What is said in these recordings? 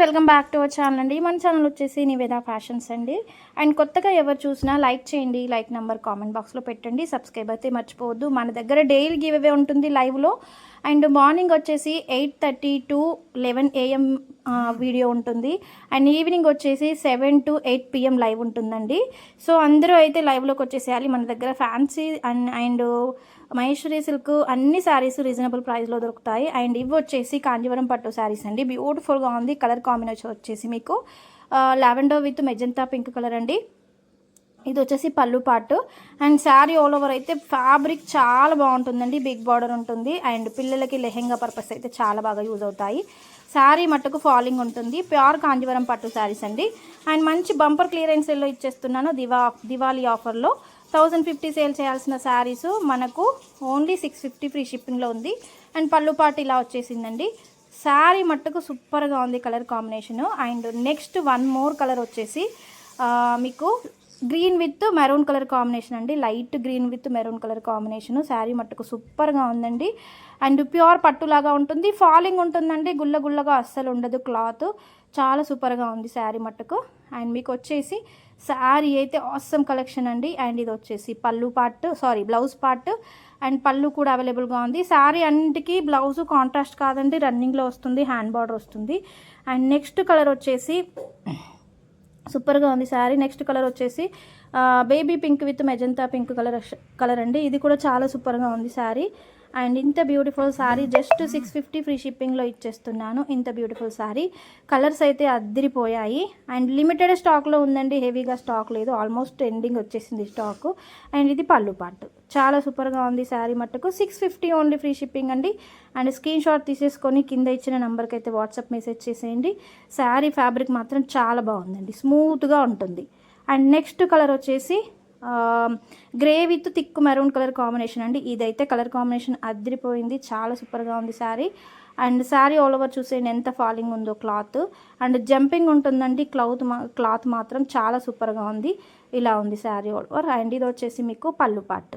Welcome back to our channel అండి. మన channel వచ్చేసి నివేద ఫ్యాషన్స్ అండి. అండ్ కొత్తగా ఎవరు చూసినా లైక్ చేయండి లైక్ నెంబర్ కామెంట్ బాక్స్లో పెట్టండి సబ్స్క్రైబ్ అయితే మర్చిపోవద్దు. మన దగ్గర డైలీ గివ్ అవే ఉంటుంది లైవ్లో. అండ్ మార్నింగ్ వచ్చేసి eight thirty to eleven AM video ఉంటుంది. అండ్ ఈవినింగ్ వచ్చేసి seven to eight PM live ఉంటుందండి. సో అందరూ అయితే లైవ్లోకి వచ్చేసేయాలి. మన దగ్గర fancy and and Maheshwari silk అన్ని శారీస్ రీజనబుల్ ప్రైస్లో దొరుకుతాయి. అండ్ ఇవి వచ్చేసి కాంజీవరం పట్టు శారీస్ అండి. బ్యూటిఫుల్గా ఉంది. కలర్ కాంబినేషన్ వచ్చేసి మీకు lavender with magenta pink colour అండి. ఇది వచ్చేసి పళ్ళు పాటు. అండ్ శారీ ఆల్ ఓవర్ అయితే ఫ్యాబ్రిక్ చాలా బాగుంటుందండి. బిగ్ బార్డర్ ఉంటుంది. అండ్ పిల్లలకి లెహెంగా పర్పస్ అయితే చాలా బాగా యూజ్ అవుతాయి. శారీ మట్టుకు ఫాలింగ్ ఉంటుంది. ప్యూర్ కాంజీవరం పట్టు శారీస్ అండి. అండ్ మంచి బంపర్ క్లియరెన్స్లో ఇచ్చేస్తున్నాను దివా దివాళీ ఆఫర్లో థౌజండ్ ఫిఫ్టీ సేల్ చేయాల్సిన శారీస్ మనకు ఓన్లీ సిక్స్ ఫిఫ్టీ ఫ్రీ షిప్పింగ్లో ఉంది. అండ్ పళ్ళు పాటు ఇలా వచ్చేసిందండి. శారీ మట్టుకు సూపర్గా ఉంది colour combination. And next one more colour వచ్చేసి మీకు green with maroon colour combination అండి. Light green with maroon colour combination sari మట్టుకు సూపర్గా ఉందండి. అండ్ ప్యూర్ పట్టులాగా ఉంటుంది. ఫాలింగ్ ఉంటుందండి. గుల్ల గుల్లగా అస్సలు ఉండదు క్లాత్ చాలా సూపర్గా ఉంది శారీ మట్టుకు. అండ్ మీకు వచ్చేసి శారీ అయితే ఆసమ్ కలెక్షన్ అండి. అండ్ ఇది వచ్చేసి పళ్ళు part sorry blouse part and పళ్ళు కూడా అవైలబుల్గా ఉంది. శారీ అన్నింటికి బ్లౌజ్ కాంట్రాస్ట్ కాదండి. రన్నింగ్లో వస్తుంది. హ్యాండ్ బార్డర్ వస్తుంది. అండ్ నెక్స్ట్ కలర్ వచ్చేసి సూపర్గా ఉంది. శారీ నెక్స్ట్ కలర్ వచ్చేసి baby pink with magenta pink colour colour అండి. ఇది కూడా చాలా సూపర్గా ఉంది శారీ. అండ్ ఇంత beautiful sari just six fifty free షిప్పింగ్లో ఇచ్చేస్తున్నాను. ఇంత బ్యూటిఫుల్ శారీ కలర్స్ అయితే అద్దరిపోయాయి. అండ్ లిమిటెడ్ స్టాక్లో ఉందండి హెవీగా స్టాక్ లేదు. ఆల్మోస్ట్ ఎండింగ్ వచ్చేసింది స్టాక్ అండ్ ఇది పళ్ళు పాటు. చాలా సూపర్గా ఉంది శారీ మట్టుకు. Six fifty only free shipping అండి. అండ్ స్క్రీన్ షాట్ తీసేసుకొని కింద ఇచ్చిన నెంబర్కి అయితే వాట్సాప్ మెసేజ్ చేసేయండి. శారీ ఫ్యాబ్రిక్ మాత్రం చాలా బాగుందండి. స్మూత్గా ఉంటుంది. అండ్ నెక్స్ట్ కలర్ వచ్చేసి grey with thick maroon colour combination అండి. ఇదైతే కలర్ కాంబినేషన్ అదిరిపోయింది. చాలా సూపర్గా ఉంది sari. And sari all over చూసేయండి ఎంత ఫాలింగ్ ఉందో క్లాత్. అండ్ జంపింగ్ ఉంటుందండి క్లాత్ మా క్లాత్ మాత్రం చాలా సూపర్గా ఉంది. ఇలా ఉంది శారీ ఆల్ ఓవర్. అండ్ ఇది వచ్చేసి మీకు పళ్ళు పార్ట్.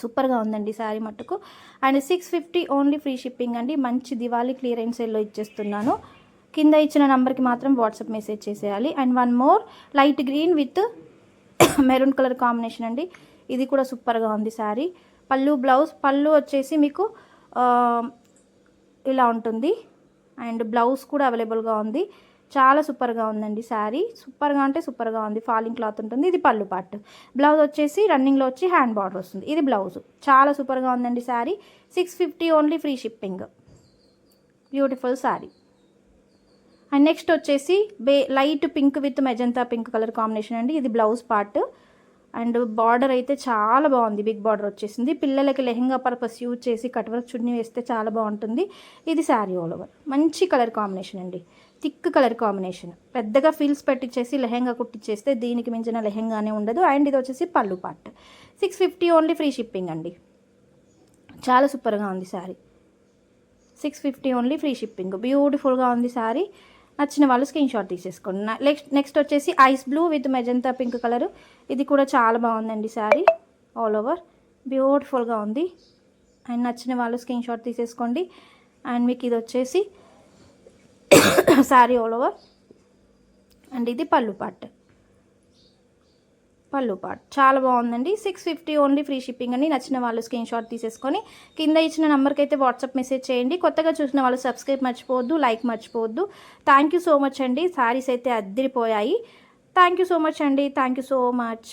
సూపర్గా ఉందండి శారీ మట్టుకు. And six fifty only free shipping అండి. మంచి దివాళీ క్లియరెన్స్ సేల్లో ఇచ్చేస్తున్నాను. కింద ఇచ్చిన నెంబర్కి మాత్రం వాట్సాప్ మెసేజ్ చేసేయాలి. And one more light green with maroon colour combination అండి. ఇది కూడా సూపర్గా ఉంది శారీ. పళ్ళు బ్లౌజ్ పళ్ళు వచ్చేసి మీకు ఇలా ఉంటుంది. అండ్ బ్లౌజ్ కూడా అవైలబుల్గా ఉంది. చాలా సూపర్గా ఉందండి శారీ. సూపర్గా అంటే సూపర్గా ఉంది. ఫాలింగ్ క్లాత్ ఉంటుంది. ఇది పళ్ళు పార్ట్. బ్లౌజ్ వచ్చేసి రన్నింగ్లో వచ్చి హ్యాండ్ బార్డర్ వస్తుంది. ఇది బ్లౌజ్. చాలా సూపర్గా ఉందండి sari. Six fifty only free shipping. Beautiful sari. And next వచ్చేసి బే light pink with magenta pink colour combination అండి. ఇది బ్లౌజ్ పార్ట్. అండ్ బార్డర్ అయితే చాలా బాగుంది. బిగ్ బార్డర్ వచ్చేసింది. పిల్లలకి లెహంగా పర్పస్ యూజ్ చేసి కట్ వర్క్ చున్నీ వేస్తే చాలా బాగుంటుంది. ఇది శారీ ఆల్ ఓవర్ మంచి కలర్ కాంబినేషన్ అండి. Thick colour combination. పెద్దగా ఫీల్స్ పెట్టించేసి లెహెంగా కుట్టించేస్తే దీనికి మించిన లెహెంగానే ఉండదు. అండ్ ఇది వచ్చేసి పళ్ళు part. Six fifty only free shipping అండి. చాలా సూపర్గా ఉంది sari. Six fifty only free shipping బ్యూటిఫుల్గా ఉంది శారీ. నచ్చిన వాళ్ళు స్క్రీన్ షాట్ తీసేసుకోండి. నెక్స్ట్ నెక్స్ట్ వచ్చేసి ice blue with magenta pink colour ఇది కూడా చాలా బాగుందండి శారీ ఆల్ ఓవర్ బ్యూటిఫుల్గా ఉంది. అండ్ నచ్చిన వాళ్ళు స్క్రీన్ షాట్ తీసేసుకోండి. అండ్ మీకు ఇది వచ్చేసి శారీ ఆల్ ఓవర్ అండ్ ఇది పళ్ళు పాట్ పళ్ళు పాట్ చాలా బాగుందండి. Six fifty only free shipping అని నచ్చిన వాళ్ళు స్క్రీన్ షాట్ తీసేసుకొని కింద ఇచ్చిన నెంబర్కి అయితే వాట్సాప్ మెసేజ్ చేయండి. కొత్తగా చూసిన వాళ్ళు సబ్స్క్రైబ్ మర్చిపోవద్దు లైక్ మర్చిపోవద్దు. థ్యాంక్ యూ సో మచ్ అండి. శారీస్ అయితే అద్దరిపోయాయి. థ్యాంక్ యూ సో మచ్ అండి. Thank you so much